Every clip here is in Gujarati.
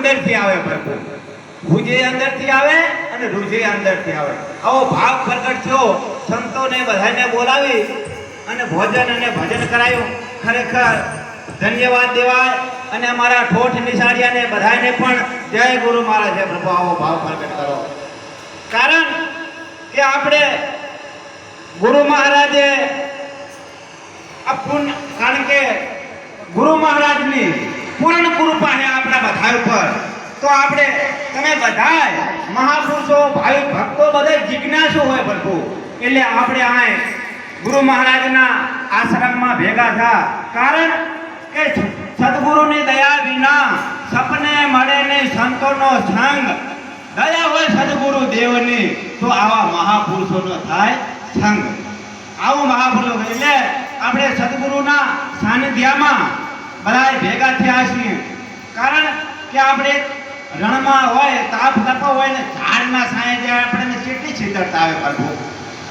અંદરથી આવે ભરપૂર. ભુજે અંદરથી આવે અને રૂજે અંદરથી આવે. આવો ભાવ પ્રગટ થયો. સંતોને બધાને બોલાવી અને ભોજન અને ભજન કરાયું. ખરેખર ધન્યવાદ દેવાય. અને અમારા ઠોઠ નિશાળિયાને બધાને પણ જય ગુરુ મહારાજ જય પ્રભુ, આવો ભાવ પ્રગટ કરો. કારણ કે આપણે ગુરુ મહારાજે આ પૂર્ણ કારણ કે ગુરુ મહારાજની પૂર્ણ કૃપા છે બધા ઉપર. તો આપણે, તમે બધા મહાપુરુષો ભાવિક ભક્તો બધા જિજ્ઞાસુ હોય પ્રભુ એટલે આપણે આ ગુરુ મહારાજના આશ્રમમાં ભેગા થયા કારણ કે સદગુરુની દયા વિના સપને મળે નહીં, સંતોનો સંગ. દયા હોય સદગુરુ દેવની, તો આવા મહાપુરુષોનો થાય સંગ. આવું મહાપુરુષો એટલે આપણે સદગુરુના સાનિધ્યમાં બધા ભેગા થયા છીએ કારણ આપણે રણમાં હોય, તાપ તપો હોય ને ઝાડના સાંયે આપણે આપણને કેટલી શીતળતા આવે પ્રભુ.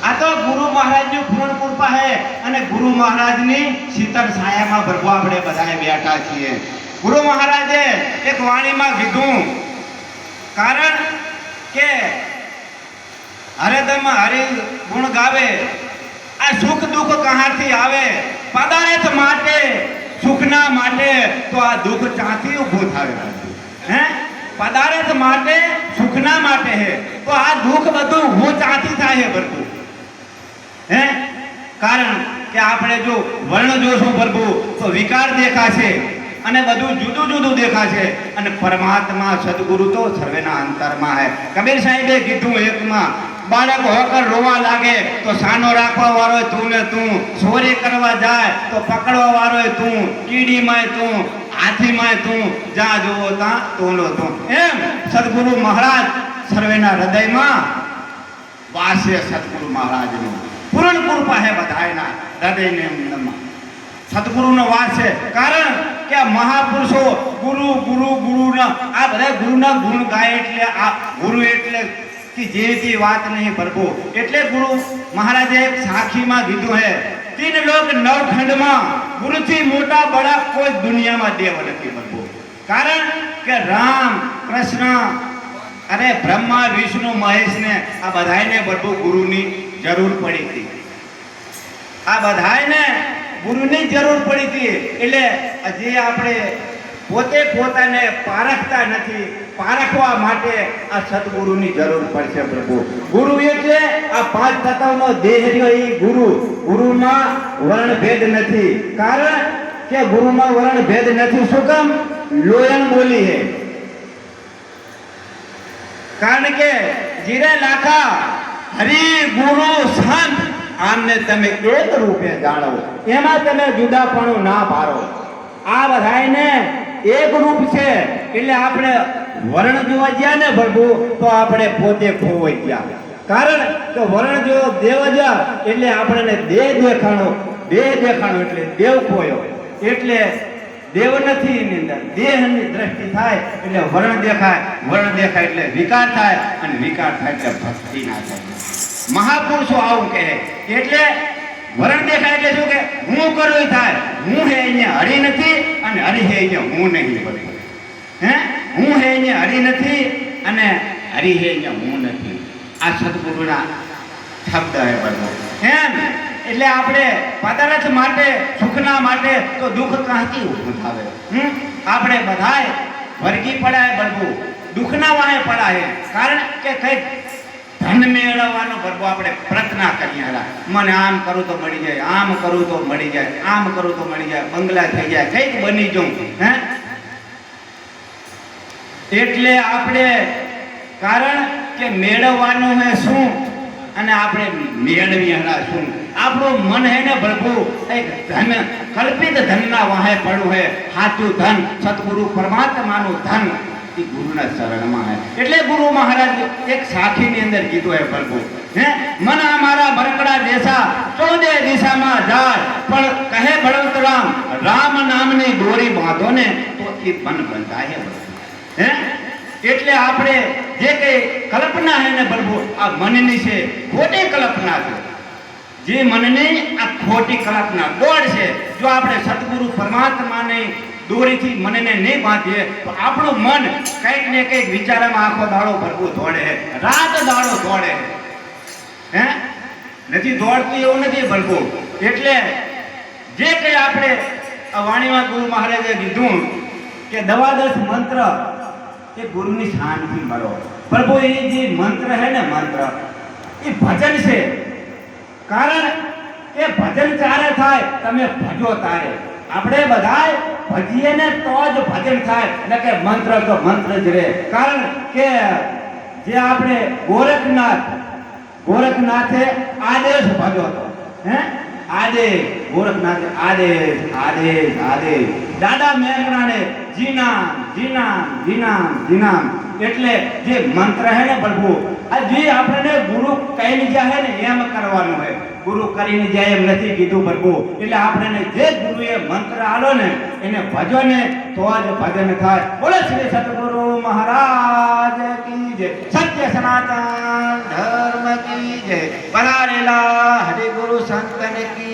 આ તો ગુરુ મહારાજની પૂર્ણ કૃપા છે અને ગુરુ મહારાજની શીતળ છાયામાં પ્રભુ આપણે બધાએ બેઠા છીએ. ગુરુ મહારાજે એક વાણીમાં કીધું, કારણ કે હરેદમ હરિ ગુણ ગાવે, આ સુખ દુઃખ કહાથી આવે, પદાર્થ માટે, સુખના માટે તો આ દુઃખ ચાથી ઊભું થાય. હે પદાર્થ માટે સુખના માટે હે તો આ દુઃખ બધું હું ચાથી થાય હે બધું હે કારણ કે આપણે જો વર્ણ જોશું પ્રભુ, તો વિકાર દેખાશે અને બધું જુદું જુદું દેખાશે અને પરમાત્મા સદગુરુ તો સર્વેના અંતરમાં હે. કબીર સાહેબે કીધું એકમાં, બાળક હોકર રોવા લાગે તો સાનો રાખવા વાળો તું ને તું ચોરી કરવા જાય તો પકડવા વાળો તું, કીડીમાંય તું હાથીમાંય તું જા જોવો ત્યાં તોલો તું. એમ સદગુરુ મહારાજ સર્વેના હૃદયમાં વાસે સદગુરુ મહારાજનું. પૂરણ કૃપા હે બધાયના હૃદયને એમનામાં સદગુરુનો વાસ છે. કારણ કે આ મહાપુરુષો ગુરુ ગુરુ, ગુરુના, આ બધા ગુરુના ગુણ ગાય એટલે આ ગુરુ એટલે કે જે જે વાત નહીં પ્રભુ એટલે ગુરુ મહારાજે એક સાખીમાં કીધું હે તીન લોક નવખંડમાં ગુરુથી મોટા બડા કોઈ દુનિયામાં દેવ નથી બનવો કારણ કે રામ, કૃષ્ણ અને બ્રહ્મા, વિષ્ણુ, મહેશને આ બધાયને બધું ગુરુની જરૂર પડી હતી. આ બધાયને ગુરુની જરૂર પડી હતી. એટલે જે આપણે પોતે પોતાને પારખતા નથી. પારખવા માટે આ સદગુરુની જરૂર પડશે પ્રભુ. ગુરુ એટલે આ પાંચ તત્વનો દેહ રહ્યો એ ગુરુ. ગુરુમાં વર્ણ ભેદ નથી. કારણ કે ગુરુમાં વર્ણ ભેદ નથી. શું કામ? લોયણ બોલી હે. કારણ કે જીરે લાખા હરિ ગુરુ સંત, આમને તમે એક રૂપે જાણો. એમાં તમે જુદાપણું ના પાડો. આ બધાયને એક રૂપ છે. એટલે આપણે વર્ણ જોવા ગયા ને પ્રભુ, તો આપણે પોતે ખોવાઈ ગયા. કારણ કે વર્ણ જો દેવ એટલે આપણને દેહ દેખાણો દેહ દેખાણો એટલે દેવ ખોયો. એટલે દેવ નથી એની અંદર, દેહની દ્રષ્ટિ થાય, એટલે વર્ણ દેખાય. વર્ણ દેખાય એટલે વિકાર થાય, અને વિકાર થાય એટલે ભક્તિ ના થાય. મહાપુરુષો આવું કહે, એટલે વરણ દેખાય એટલે શું કે, હું કરું થાય. હું હે અહીંયા હરી નથી અને હરી હે અહીંયા હું નહીં બધું હે? હું હે અહીંયા હરી નથી અને હરી હે અહીંયા હું નથી. આ સદગુરુના શબ્દ હે બનવો એમ? એટલે આપણે પદાર્થ માટે, સુખના માટે તો દુઃખ કાંથી ઊભું થાવે આપણે બધાય વર્ગી પડાય બનવું. દુઃખના વાહે પડાય. કારણ કે કંઈક ધન મેળવવાનો ગરબો આપણે પ્રાર્થના કરીએ હલા મને આમ કરું તો મળી જાય, આમ કરું તો મળી જાય, આમ કરું તો મળી જાય, બંગલા થઈ જાય, કંઈક બની જવું, હે? એટલે આપણે, કારણ કે મેળવવાનું હે શું? અને આપણે મેળવી હલા શું? આપણું મન હે ને પ્રભુ એક ધન, કલ્પિત ધનના વાહે પડવું હે. સાચું ધન, સદગુરુ પરમાત્માનું ધન એ ગુરુના ચરણમાં હે. એટલે ગુરુ મહારાજ એક સાખીની અંદર કીધું હે પ્રભુ હે? મન અમારા બરકડા દેશા, ચૌદે દિશામાં જાય. પણ કહે બળવંતરામ રામ નામની દોરી બાંધો ને તો એ મન બંધાય હે એટલે આપણે જે કઈ કલ્પના હે ને પ્રભુ આ મનની છે, ખોટી કલ્પના છે. જે મનની આ ખોટી કલ્પના દોડ છે જો આપણે સદગુરુ પરમાત્માને દોરીથી મનને નહીં બાંધીએ, તો આપણું મન કંઈક ને કંઈક વિચારમાં આખો દાડો ભરપૂર દોડે, રાત દાડો દોડે. હે? નથી દોડતું એવું નથી ભરવું. એટલે જે કંઈ આપણે વાણીમાં ગુરુ મહારાજે કીધું કે દવાદશ મંત્ર એ ગુરુની શાનથી મળો. પ્રભુ, એ જે મંત્ર છે ને મંત્ર, એ ભજન છે. કારણ એ ભજન ચારે થાય? તમે ભજો તારે. આપણે બધાય ભજીએ ને તો જ ભજન થાય. એટલે કે મંત્ર તો મંત્ર જ રહે. કારણ કે જે આપણે ગોરખનાથ, ગોરખનાથે આદેશ ભજો હતો. હે? આદેશ, ગોરખનાથે આદેશ આદેશ આદેશ. દાદા મેઘરાણે જીનામ જીનામ જીનામ જીનામ. એટલે જે મંત્ર હે ને પ્રભુ, આ જે આપણને ગુરુ કહી લીધા હે ને, એમ કરવાનું હોય ગુરુ કરીને જાય એમ નથી કીધું પ્રભુ. એટલે આપણને જે ગુરુએ મંત્ર આલો ને, એને ભજો ને, તો જ ભજન થાય. બોલે શ્રી સદગુરુ મહારાજ કી જય. સત્ય સનાતન ધર્મ કી જય. પધારેલા હરિ ગુરુ સંતન કી